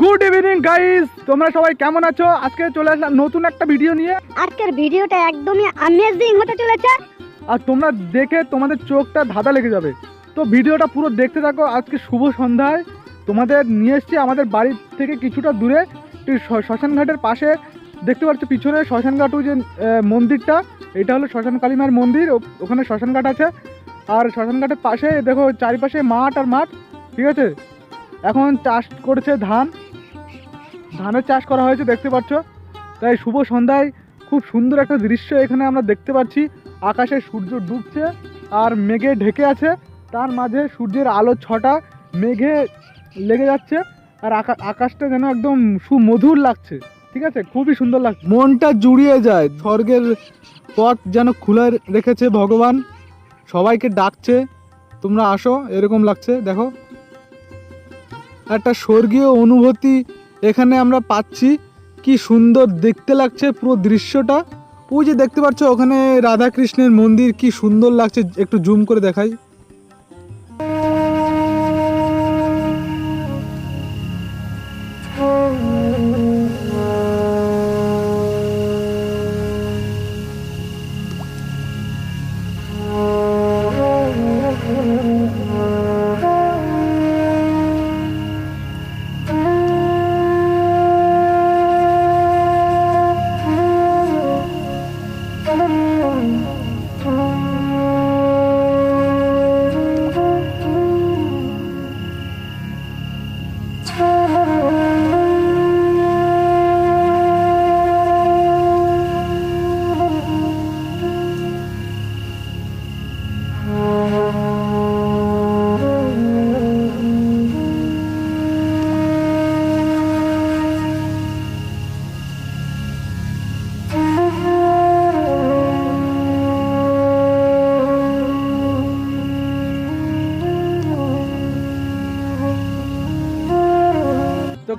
Good evening guys তোমরা সবাই কেমন আছো? আজকে চলে আসলাম নতুন একটা ভিডিও নিয়ে। আজকের ভিডিওটা একদমই অ্যামেজিং হতে চলেছে। আর তোমরা দেখে তোমাদের চোখটা ধাঁধা লেগে যাবে। তো ভিডিওটা পুরো দেখতে থাকো। আজকে শুভ সন্ধ্যায় তোমাদের নিয়ে এসছি আমাদের বাড়ির থেকে কিছুটা দূরে শ্মশানঘাটের পাশে। দেখতে পাচ্ছ পিছনে শ্মশানঘাট ওই যে মন্দিরটা। এটা হলো শ্মশান কালীমার মন্দির। ওখানে শ্মশানঘাট আছে। আর শ্মশানঘাটের পাশে দেখো চারিপাশে মাঠ আর মাঠ। ঠিক আছে? এখন চাষ করেছে ধান। ধানের চাষ করা হয়েছে, দেখতে পাচ্ছ। তাই শুভ সন্ধ্যায় খুব সুন্দর একটা দৃশ্য এখানে আমরা দেখতে পাচ্ছি। আকাশে সূর্য ডুবছে আর মেঘে ঢেকে আছে। তার মাঝে সূর্যের আলো ছটা মেঘে লেগে যাচ্ছে আর আকা- আকাশটা যেন একদম সুমধুর লাগছে। ঠিক আছে? খুবই সুন্দর লাগছে মনটা জুড়িয়ে যায়। স্বর্গের পথ যেন খুলে রেখেছে ভগবান। সবাইকে ডাকছে। তোমরা আসো, এরকম লাগছে। দেখো। একটা স্বর্গীয় অনুভূতি এখানে আমরা পাচ্ছি। কি সুন্দর দেখতে লাগছে পুরো দৃশ্যটা। ওই যে দেখতে পাচ্ছ, ওখানে রাধাকৃষ্ণের মন্দির কি সুন্দর লাগছে, একটু জুম করে দেখাই।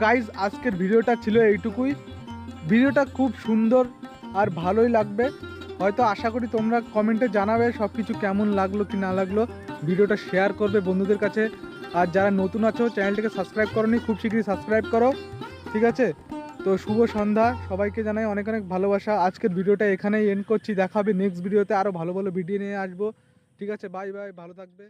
গাইজ আজকের ভিডিওটা ছিল এইটুকুই। ভিডিওটা খুব সুন্দর আর ভালোই লাগবে। হয়তো আশা করি তোমরা কমেন্টে জানাবে সব কিছু কেমন লাগল কি না লাগল। ভিডিওটা শেয়ার করবে বন্ধুদের কাছে। আর যারা নতুন আছো চ্যানেলটিকে সাবস্ক্রাইব করনি, খুব শীঘ্রই সাবস্ক্রাইব করো। ঠিক আছে? তো শুভ সন্ধ্যা। সবাইকে জানাই অনেক অনেক ভালোবাসা। আজকের ভিডিওটা এখানেই এন্ড করছি। দেখাবে নেক্সট ভিডিওতে আরও ভালো ভালো ভিডিও নিয়ে আসব। ঠিক আছে? বাই বাই ভালো থাকবে।